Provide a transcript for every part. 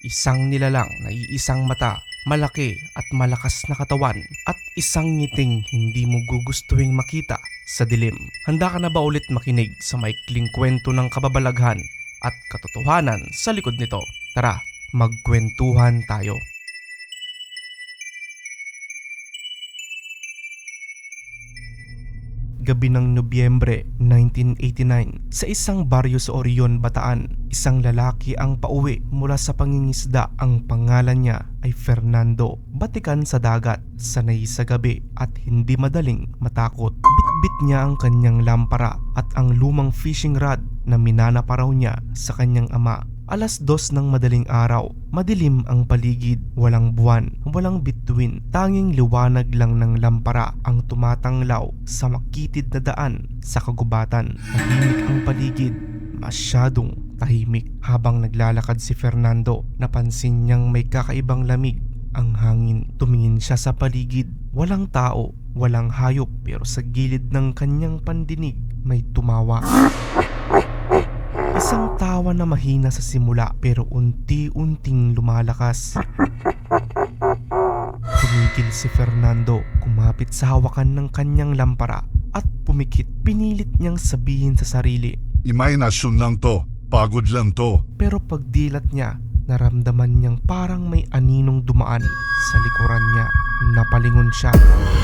Isang nilalang na iisang mata, malaki at malakas na katawan at isang ngiting hindi mo gugustuhin makita sa dilim. Handa ka na ba ulit makinig sa maikling kwento ng kababalaghan at katotohanan sa likod nito? Tara, magkwentuhan tayo. Gabi ng Nobyembre 1989 sa isang baryo sa Orion, Bataan. Isang lalaki ang pauwi mula sa pangingisda. Ang pangalan niya ay Fernando. Batikan sa dagat, sanay sa gabi at hindi madaling matakot. Bitbit niya ang kanyang lampara at ang lumang fishing rod na minana pa raw niya sa kanyang ama Alas dos ng madaling araw, madilim ang paligid, walang buwan, walang bituin, tanging liwanag lang ng lampara ang tumatanglaw sa makitid na daan sa kagubatan. Tahimik ang paligid, masyadong tahimik. Habang naglalakad si Fernando, napansin niyang may kakaibang lamig ang hangin. Tumingin siya sa paligid, walang tao, walang hayop pero sa gilid ng kanyang pandinig may tumawa. Isang tawa na mahina sa simula pero unti-unting lumalakas. Tumigil si Fernando, kumapit sa hawakan ng kanyang lampara at pumikit. Pinilit niyang sabihin sa sarili. Imahinasyon lang to. Pagod lang to. Pero pagdilat niya, naramdaman niyang parang may aninong dumaan sa likuran niya. Napalingon siya.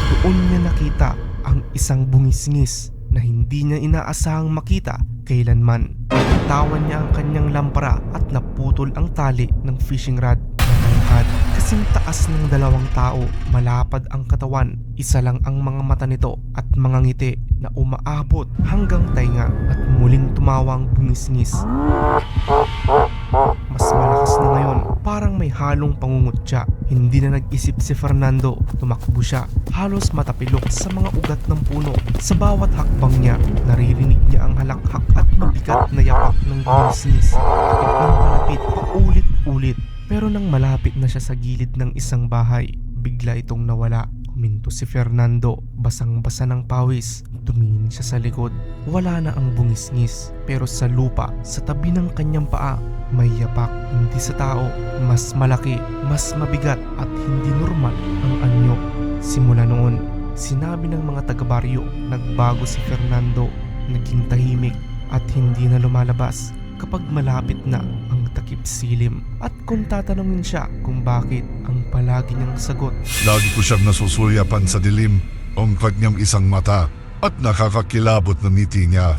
Doon niya nakita ang isang bungisngis na hindi niya inaasahang makita kailanman. Natawan niya ang kanyang lampara at naputol ang tali ng fishing rod na. Kasing taas ng dalawang tao, malapad ang katawan. Isa lang ang mga mata nito at mga ngiti na umaabot hanggang tainga at muling tumawa ang bungisngis. Parang may halong pangungutya. Hindi na nag-isip si Fernando, tumakbo siya. Halos matapilok sa mga ugat ng puno. Sa bawat hakbang niya, naririnig niya ang halakhak at mabigat na yapak ng bungisngis. Kapit ng palapit, paulit-ulit. Pero nang malapit na siya sa gilid ng isang bahay, bigla itong nawala. Huminto si Fernando, basang-basa ng pawis. Tumingin siya sa likod. Wala na ang bungisngis. Pero sa lupa, sa tabi ng kanyang paa, may yapak hindi sa tao. Mas malaki, mas mabigat at hindi normal ang anyo. Simula noon, sinabi ng mga taga-baryo, nagbago si Fernando, naging tahimik at hindi na lumalabas kapag malapit na ang takip silim. At kung tatanungin siya kung bakit, ang palagi niyang sagot Lagi ko siyang nasusulyapan sa dilim. Ang kanyang isang mata at nakakakilabot na ngiti niya.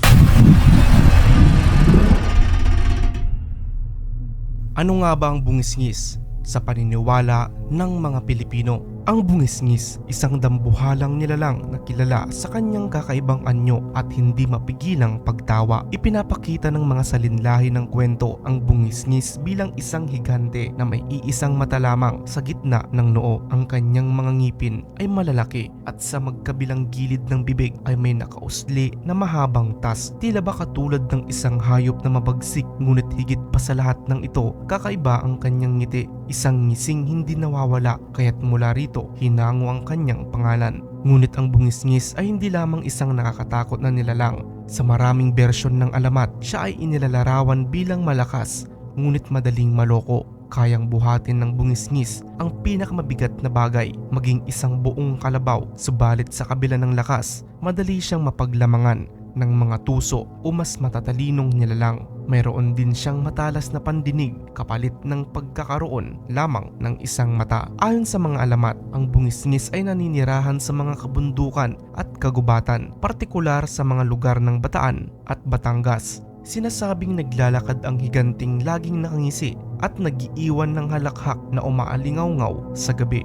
Ano nga ba ang bungisngis sa paniniwala ng mga Pilipino? Ang bungisngis, isang dambuhalang nilalang na kilala sa kanyang kakaibang anyo at hindi mapigilang pagtawa. Ipinapakita ng mga salinlahi ng kwento ang bungisngis bilang isang higante na may iisang mata lamang sa gitna ng noo. Ang kanyang mga ngipin ay malalaki at sa magkabilang gilid ng bibig ay may nakausli na mahabang tas. Tila ba katulad ng isang hayop na mabagsik ngunit higit pa sa lahat ng ito, kakaiba ang kanyang ngiti. Isang ngising hindi nawawala kaya't mula rito hinango ang kanyang pangalan. Ngunit ang bungisngis ay hindi lamang isang nakakatakot na nilalang. Sa maraming bersyon ng alamat, siya ay inilalarawan bilang malakas ngunit madaling maloko. Kayang buhatin ng bungisngis ang pinakamabigat na bagay, maging isang buong kalabaw. Subalit sa kabila ng lakas, madali siyang mapaglamangan ng mga tuso o mas matatalinong nilalang. Mayroon din siyang matalas na pandinig kapalit ng pagkakaroon lamang ng isang mata. Ayon sa mga alamat, ang bungisngis ay naninirahan sa mga kabundukan at kagubatan, partikular sa mga lugar ng Bataan at Batangas. Sinasabing naglalakad ang higanting laging nakangisi at nagiiwan ng halakhak na umaalingaw-ngaw sa gabi.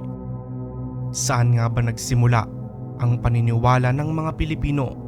Saan nga ba nagsimula ang paniniwala ng mga Pilipino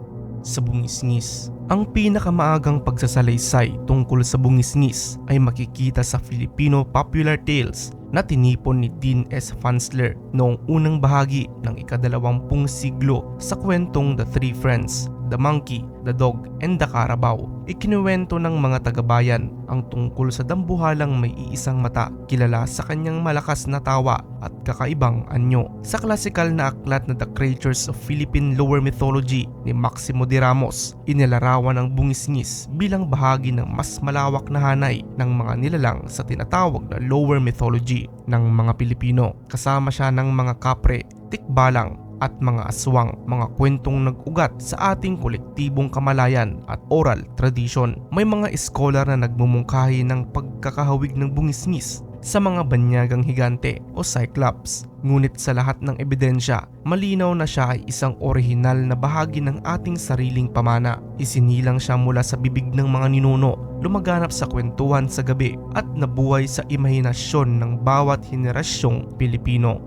sa bungisngis. Ang pinakamaagang pagsasalaysay tungkol sa bungisngis ay makikita sa Filipino Popular Tales na tinipon ni Dean S. Fansler noong unang bahagi ng ikadalawampung siglo sa kwentong The Three Friends The Monkey, The Dog, and The Carabao. Ikinuwento ng mga tagabayan ang tungkol sa dambuhalang may iisang mata, kilala sa kanyang malakas na tawa at kakaibang anyo. Sa klasikal na aklat na The Creatures of Philippine Lower Mythology ni Maximo de Ramos, inilara larawan ng bungisngis bilang bahagi ng mas malawak na hanay ng mga nilalang sa tinatawag na lower mythology ng mga Pilipino. Kasama siya ng mga kapre, tikbalang, at mga aswang, mga kwentong nag-ugat sa ating kolektibong kamalayan at oral tradition. May mga scholar na nagmumungkahi ng pagkakahawig ng bungisngis sa mga banyagang higante o cyclops. Ngunit sa lahat ng ebidensya, malinaw na siya ay isang orihinal na bahagi ng ating sariling pamana. Isinilang siya mula sa bibig ng mga ninuno, lumaganap sa kwentuhan sa gabi at nabuhay sa imahinasyon ng bawat henerasyong Pilipino.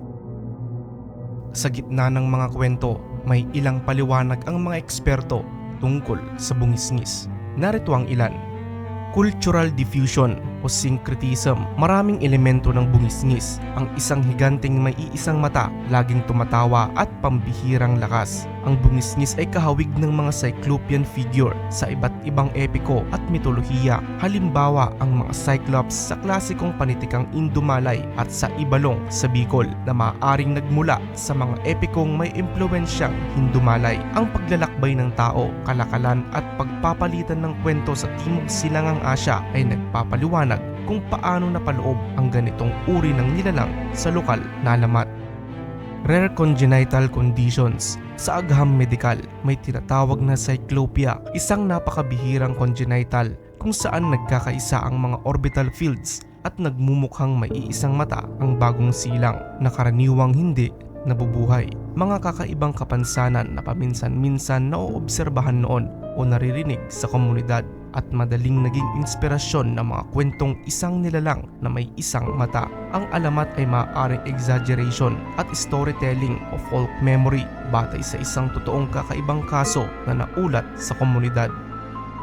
Sa gitna ng mga kwento, may ilang paliwanag ang mga eksperto tungkol sa bungisngis. Narito ang ilan. Cultural diffusion o syncretism. Maraming elemento ng bungisngis. Ang isang higanteng may iisang mata, laging tumatawa at pambihirang lakas. Ang bungisngis ay kahawig ng mga cyclopean figure sa iba't ibang epiko at mitolohiya. Halimbawa, ang mga cyclops sa klasikong panitikang Indumalay at sa Ibalong sa Bicol na maaaring nagmula sa mga epikong may impluensyang Hindumalay. Ang paglalakbay ng tao, kalakalan at pagpapalitan ng kwento sa Timog Silangang Asya ay nagpapaliwanag kung paano napaloob ang ganitong uri ng nilalang sa lokal na alamat. Rare congenital conditions. Sa agham medikal, may tinatawag na cyclopia, isang napakabihirang congenital kung saan nagkakaisa ang mga orbital fields at nagmumukhang may iisang mata ang bagong silang na karaniwang hindi nabubuhay. Mga kakaibang kapansanan na paminsan-minsan naoobserbahan noon o naririnig sa komunidad at madaling naging inspirasyon ng mga kwentong isang nilalang na may isang mata. Ang alamat ay maaaring exaggeration at storytelling o folk memory batay sa isang totoong kakaibang kaso na naulat sa komunidad.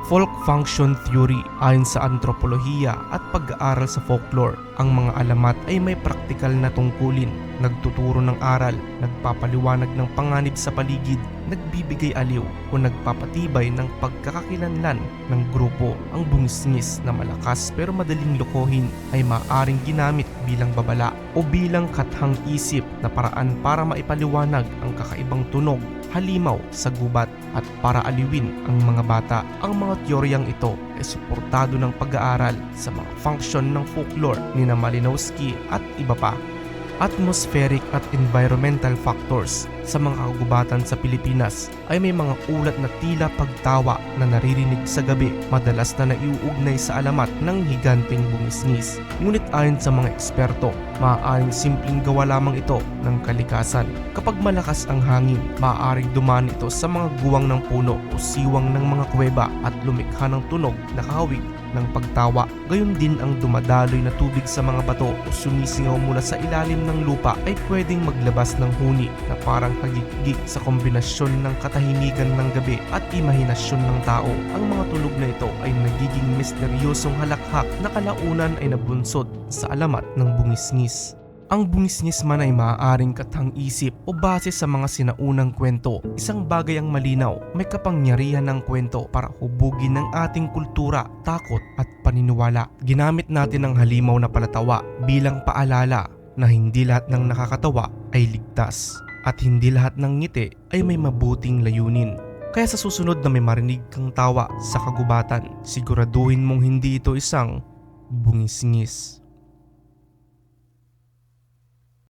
Folk function theory ayon sa antropolohiya at pag-aaral sa folklore, ang mga alamat ay may praktikal na tungkulin, nagtuturo ng aral, nagpapaliwanag ng panganib sa paligid, nagbibigay aliw o nagpapatibay ng pagkakakilanlan ng grupo. Ang bungisngis na malakas pero madaling lokohin ay maaaring ginamit bilang babala o bilang kathang isip na paraan para maipaliwanag ang kakaibang tunog halimaw sa gubat at para aliwin ang mga bata. Ang mga teoryang ito ay suportado ng pag-aaral sa mga function ng folklore ni Malinowski at iba pa. Atmospheric at environmental factors sa mga kagubatan sa Pilipinas ay may mga ulat na tila pagtawa na naririnig sa gabi madalas na naiuugnay sa alamat ng higanteng bungisngis. Ngunit ayon sa mga eksperto, maaaring simpleng gawa lamang ito ng kalikasan. Kapag malakas ang hangin, maaaring dumaan ito sa mga guwang ng puno o siwang ng mga kuweba at lumikha ng tunog na kahawig ng pagtawa. Gayon din ang dumadaloy na tubig sa mga bato o sumisingaw mula sa ilalim ng lupa ay pwedeng maglabas ng huni na parang hagigig sa kombinasyon ng katahimikan ng gabi at imahinasyon ng tao. Ang mga tunog na ito ay nagiging misteryosong halakhak na kalaunan ay nabunsod sa alamat ng bungisngis. Ang bungisngis man ay maaaring kathang isip o base sa mga sinaunang kwento. Isang bagay ang malinaw, may kapangyarihan ng kwento para hubugin ng ating kultura, takot at paniniwala. Ginamit natin ang halimaw na palatawa bilang paalala na hindi lahat ng nakakatawa ay ligtas at hindi lahat ng ngiti ay may mabuting layunin. Kaya sa susunod na may marinig kang tawa sa kagubatan, siguraduhin mong hindi ito isang bungisngis.